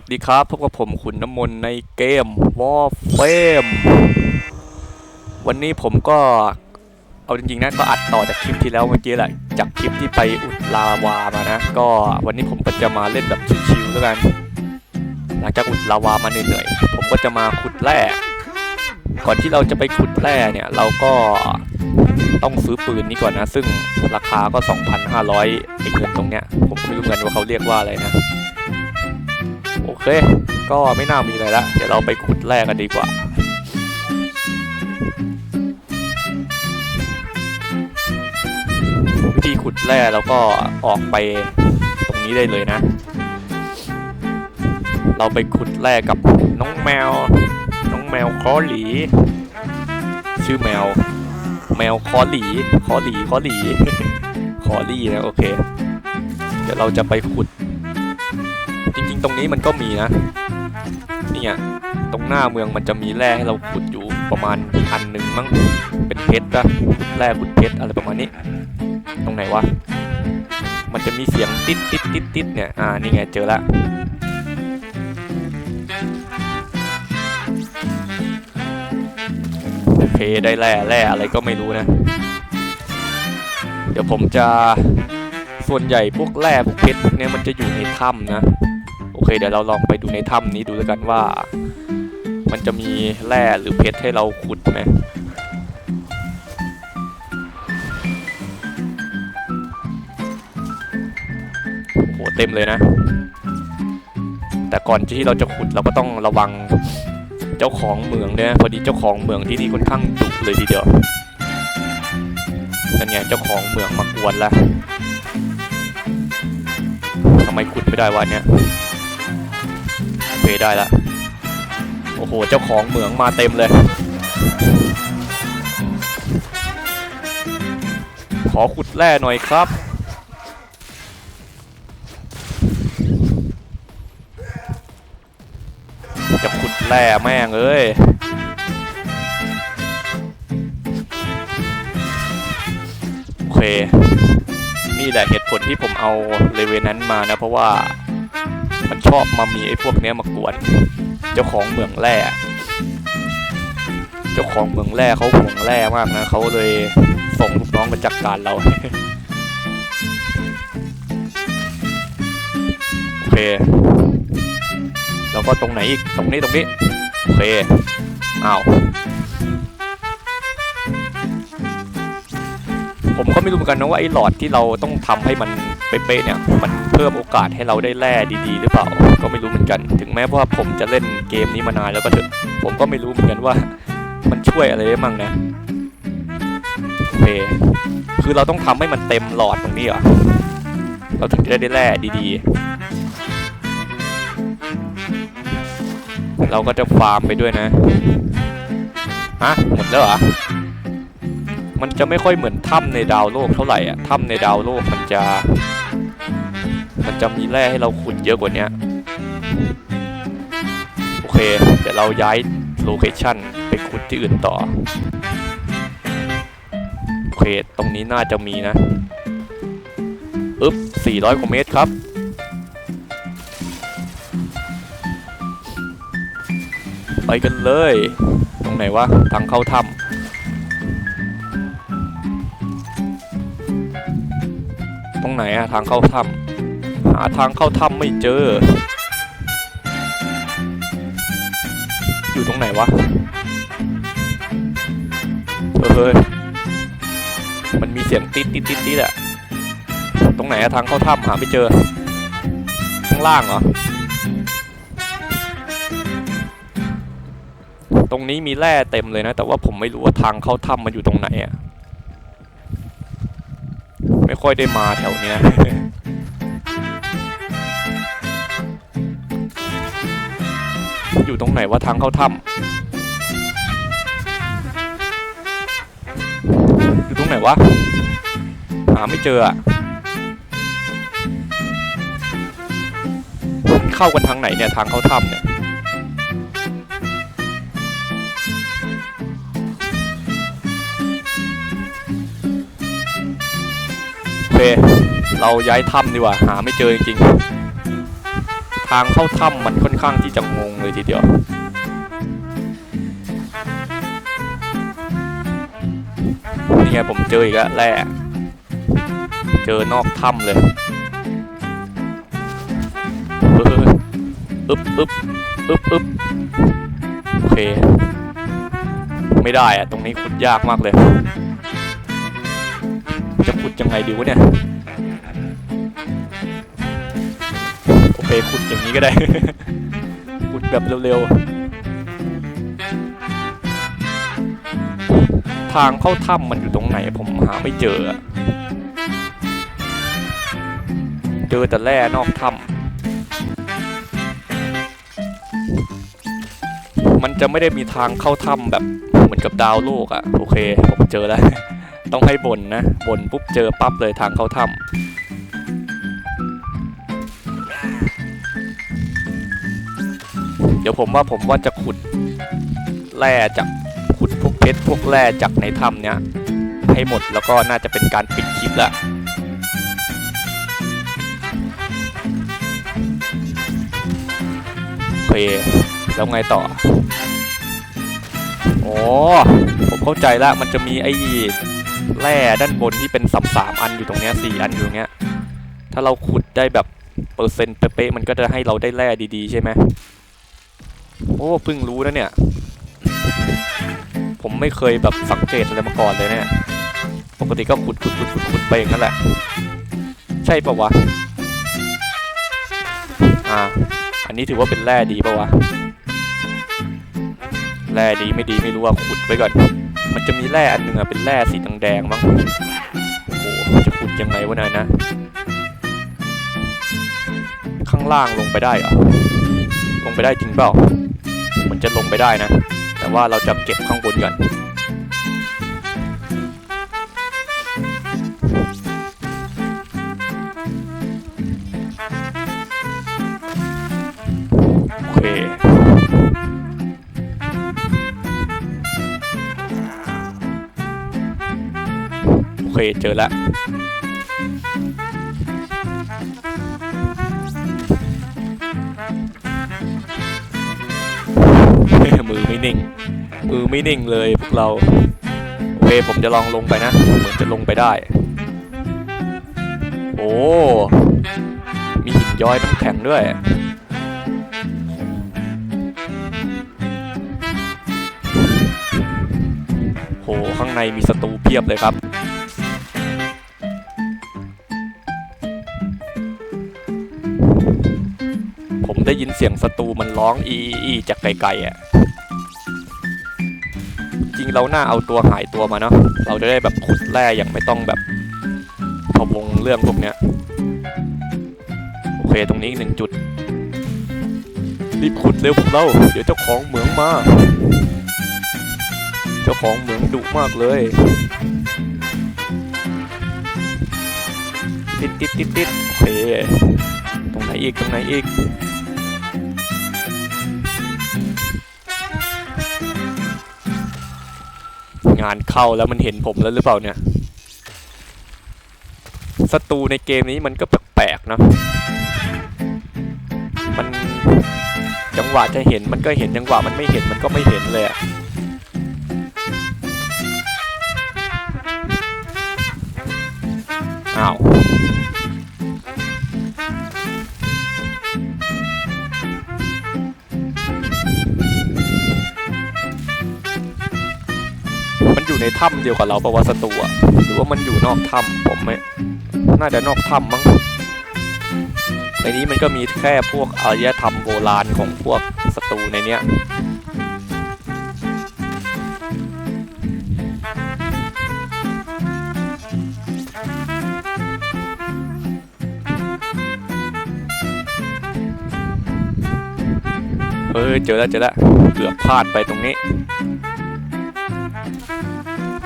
วัสดีครับ พบกับผมขุนน้ำมนในเกมวอ r เฟมวันนี้ผมก็เอาจริงๆนะก็อัดต่อจากคลิปที่แล้วเมื่อกี้แหละ จากคลิปที่ไปอุดลาวามานะ ก็วันนี้ผมก็จะมาเล่นแบบชิวๆแล้วกัน หลังจากอุดลาวามาเหนื่อยๆผมก็จะมาขุดแร่ก่อนที่เราจะไปขุดแร่เนี่ยเราก็ต้องซื้อปืนนี้ก่อนนะ ซึ่งราคาก็ 2,500ไอ้เงินตรงเนี้ยผมไม่รู้เหมือนว่าเขาเรียกว่าอะไรนะ เค ก็ไม่น่ามีอะไรละ เดี๋ยวเราไปขุดแร่กันดีกว่าวิธีขุดแร่เราก็ออกไปตรงนี้ได้เลยนะ เราไปขุดแร่กับน้องแมว น้องแมวคอหลี ชื่อแมว แมวคอหลี คอหลี คอหลี คอหลีนะโอเค เดี๋ยวเราจะไปขุด จริงๆ ตรงนี้มันก็มีนะนี่ไงตรงหน้าเมืองมันจะมีแร่ให้เราขุดอยู่ประมาณพันหนึ่งมั้งเป็นเพชรนะแร่ขุดเพชรอะไรประมาณนี้ ตรงไหนวะมันจะมีเสียงติดติดติดติดเนี่ยอ่านี่ไงเจอละโอเคได้แร่แร่อะไรก็ไม่รู้นะ เดี๋ยวผมจะส่วนใหญ่พวกแร่พวกเพชรพวกเนี้ยมันจะอยู่ในถ้ำนะ โอเคเดี๋ยวเราลองไปดูในถ้ำนี้ดูแล้วกันว่า มันจะมีแร่หรือเพชรให้เราขุดไหมโหเต็มเลยนะ แต่ก่อนที่เราจะขุดเราก็ต้องระวังเจ้าของเมืองเนี่ยพอดีเจ้าของเมืองที่นี่ค่อนข้างดุเลยทีเดียวนั่นไงเจ้าของเมืองมากวนล้วทำไมขุดไม่ได้วะเนี่ย ได้ละ โอ้โห เจ้าของเหมืองมาเต็มเลย ขอขุดแร่หน่อยครับ จะขุดแร่แม่งเอ้ยโอเค นี่แหละเหตุผลที่ผมเอาเลเวลนั้นมานะ เพราะว่า มันชอบมามีไอ้พวกเนี้ยมากวน เจ้าของเหมืองแร่ เจ้าของเหมืองแร่เขาห่วงแร่มากนะเขาเลยส่งลูกน้องมาจัดการเรา โอเค แล้วก็ตรงไหนอีก ตรงนี้ตรงนี้ โอเค อ้าวผมก็ไม่รู้เหมือนกันนะว่าไอ้หลอดที่เราต้องทำให้มัน เป๊ะๆเนี่ยมันเพิ่มโอกาสให้เราได้แร่ดีๆ หรือเปล่า ก็ไม่รู้เหมือนกัน ถึงแม้ว่าผมจะเล่นเกมนี้มานานแล้วก็เถอะผมก็ไม่รู้เหมือนกันว่า มันช่วยอะไรได้มั่งนะโอเคคือเราต้องทำให้มันเต็มหลอดตรงนี้เหรอเราถึงจะได้แร่ดีๆ เราก็จะฟาร์มไปด้วยนะฮะหมดแล้วเหรอมันจะไม่ค่อยเหมือนถ้ำในดาวโลกเท่าไหร่อะถ้ำในดาวโลกมันจะ มันจะมีแร่ให้เราขุดเยอะกว่านี้โอเค เดี๋ยวเราย้ายโลเคชั่นไปขุดที่อื่นต่อ โอเค ตรงนี้น่าจะมีนะ อึ๊บ400 กว่าเมตรครับไปกันเลย ตรงไหนวะ ทางเข้าถ้ำตรงไหนอะทางเข้าถ้ำาทางเข้าถ้ำไม่เจอ อยู่ตรงไหนวะ เฮ้ย มันมีเสียงติดติดติดติดอะตรงไหนทางเข้าถ้ำหาไม่เจอ ข้างล่างเหรอ ตรงนี้มีแร่เต็มเลยนะ แต่ว่าผมไม่รู้ว่าทางเข้าถ้ำมันอยู่ตรงไหนอะไม่ค่อยได้มาแถวเนี้ย อยู่ตรงไหนว่าทางเข้าถ้ำอยู่ตรงไหนวะหาไม่เจออะเข้ากันทางไหนเนี่ยทางเข้าถ้ำเนี่ยเคเราย้ายถ้ำดีกว่า หาไม่เจอจริงๆ ทางเข้าถ้ำมันค่อนข้างที่จะงงเลยทีเดียว นี่ไงผมเจออีกแล้วแร่เจอนอกถ้ำเลยเอออึ๊บอึ๊บอึ๊บอึ๊บโอเค ไม่ได้อะตรงนี้ขุดยากมากเลย จะขุดยังไงดีวะเนี่ย โอเคขุดอย่างนี้ก็ได้ ขุดแบบเร็วๆ ทางเข้าถ้ำมันอยู่ตรงไหนผมหาไม่เจอ เจอแต่แร่นอกถ้ำมันจะไม่ได้มีทางเข้าถ้ำแบบเหมือนกับดาวโลกอะโอเค ผมเจอแล้ว ต้องให้บ่นนะบ่นปุ๊บเจอปั๊บเลยทางเข้าถ้ำ ดี๋ยวผมว่าผมว่าจะขุดแร่จากขุดพวกเพชรพวกแร่จากในถ้ำเนี้ยให้หมดแล้วก็น่าจะเป็นการปิดคลิปละโอเคแล้วไงต่ออ๋อผมเข้าใจละมันจะมีไอ้แร่ด้านบนที่เป็นสามสามอันอยู่ตรงเนี้ยสี่อันอยู่ตรงเนี้ยถ้าเราขุดได้แบบเปอร์เซ็นต์เป๊ะๆมันก็จะให้เราได้แร่ดีๆใช่ไหม โอ้เพิ่งรู้นะเนี่ย ผมไม่เคยแบบสังเกตอะไรมาก่อนเลยเนี่ย ปกติก็ขุดขุดขุดขุดขุดไปอย่างนั้นแหละ ใช่ปะวะ อ่า อันนี้ถือว่าเป็นแร่ดีปะวะ แร่ดีไม่ดีไม่รู้ว่าขุดไว้ก่อน มันจะมีแร่อันหนึ่งอะเป็นแร่สีแดงๆมั้ง โอ้โห จะขุดยังไงวะเนยนะ ข้างล่างลงไปได้เหรอ ลงไปได้จริงเปล่า จะลงไปได้นะ แต่ว่าเราจะเก็บข้างบนก่อนโอเคโอเคเจอแล้ว มือไม่นิ่ง มือไม่นิ่งเลยพวกเราโอเคผมจะลองลงไปนะเหมือนจะลงไปได้ โอ้มีหินย้อยน้ำแข็งด้วยโหข้างในมีศัตรูเพียบเลยครับผมได้ยินเสียงศัตรูมันร้องอีอีจากไกลๆอะ ริงเราหน้าเอาตัวหายตัวมาเนาะเราจะได้แบบขุดแร่อย่างไม่ต้องแบบพะวงเรื่องพวกเนี้ยโอเคตรงนี้อีกหนึ่งจุด รีบขุดเร็วพวกเรา เดี๋ยวเจ้าของเหมืองมา เจ้าของเหมืองดุมากเลยติดติดติดติดโอเค ตรงไหนอีก ตรงไหนอีก งานเข้าแล้วมันเห็นผมแล้วหรือเปล่าเนี่ยศัตรูในเกมนี้มันก็แปลกๆนะ มันจังหวะจะเห็นมันก็เห็นจังหวะมันไม่เห็นมันก็ไม่เห็นเลยอะอ้าว อยู่ในถ้ำเดียวกับเราปะวะศัตรูอะหรือว่ามันอยู่นอกถ้ำผมไม่น่าจะนอกถ้ำมั้งในนี้มันก็มีแค่พวกอารยธรรมโบราณของพวกศัตรูในเนี้ยเออเจอแล้วเจอแล้วเกือบพลาดไปตรงนี้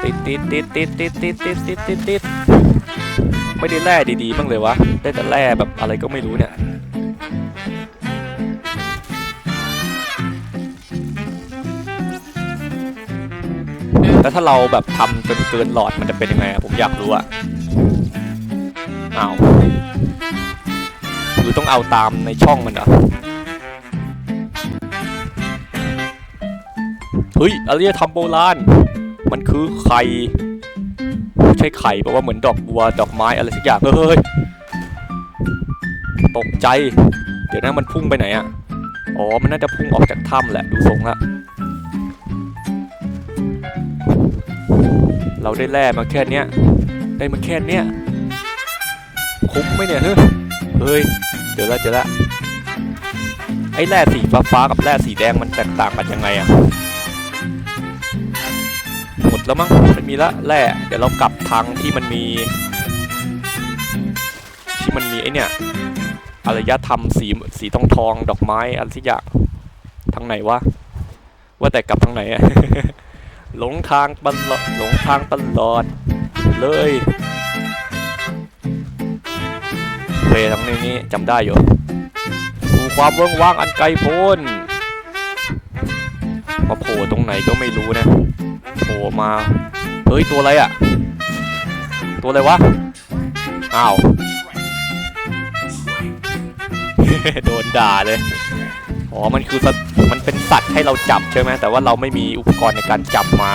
ติดติดติดติดติดติดติดติดติดติดไม่ได้แร่ดีๆบ้างเลยวะ ได้แต่แร่แบบอะไรก็ไม่รู้เนี่ย แล้วถ้าเราแบบทำจนเกินหลอดมันจะเป็นยังไงผมอยากรู้อะเอาหรือต้องเอาตามในช่องมันเหรอเฮ้ยอารยธรรมโบราณ มันคือไข่ใช่ไข่เพราะว่าเหมือนดอกบัวดอกไม้อะไรสักอย่างเฮ้ยตกใจ เดี๋ยวนะมันพุ่งไปไหนอะอ๋อมันน่าจะพุ่งออกจากถ้ำแหละดูทรงละเราได้แร่มาแค่เนี้ยได้มาแค่เนี้ยคุ้มไหมเนี่ยเฮ้ยเฮ้ยเจอแล้วเจอล้วไอ้แร่สีฟ้าฟ้ากับแร่สีแดงมันแตกต่างกันยังไงอะ หมดแล้วมั้งไม่มีละแร่เดี๋ยวเรากลับทางที่มันมี ที่มันมีไอเนี่ยอารยธรรมสีสีทองทองดอกไม้อะไรสักอย่างทางไหนวะว่าแต่กลับทางไหนอะหลงทางตลอดหลงทางตลอดเลยเฟทางนี้นี่จำได้อยู่สู่ความเวิ้งว่างอันไกลโพ้น มาโผล่ตรงไหนก็ไม่รู้นะโผล่มา เฮ้ย ตัวอะไรอะตัวอะไรวะ อ้าว โดนด่าเลย อ๋อ มันคือสัตว์มันเป็นสัตว์ให้เราจับใช่ไหม แต่ว่าเราไม่มีอุปกรณ์ในการจับมา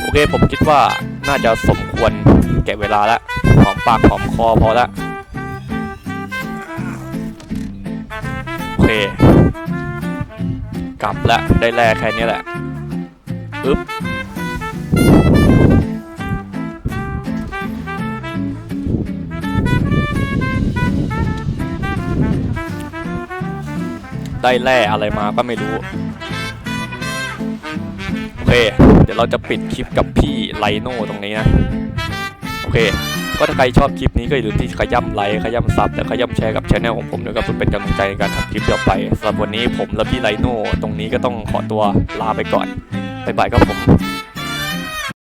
โอเค ผมคิดว่าน่าจะสมควรแก่เวลาล้วหอมปากหอมคอพอละโอเค กลับละได้แร่แค่นี้แหละอึ๊บได้แร่อะไรมาก็ไม่รู้ โอเค เดี๋ยวเราจะปิดคลิปกับพี่ไลโน่ตรงนี้นะ โอเค ก็ถ้าใครชอบคลิปนี้ก็อย่าลืมที่ขย้ำไลค์ขย้ำซับและขย้ำแชร์กับช anel ของผมด้วยครับเพื่อเป็นกำลังใจในการทำคลิปต่อไปสำหรับวันนี้ผมและพี่ไลโน่ตรงนี้ก็ต้องขอตัวลาไปก่อนบ๊ายบายครับผม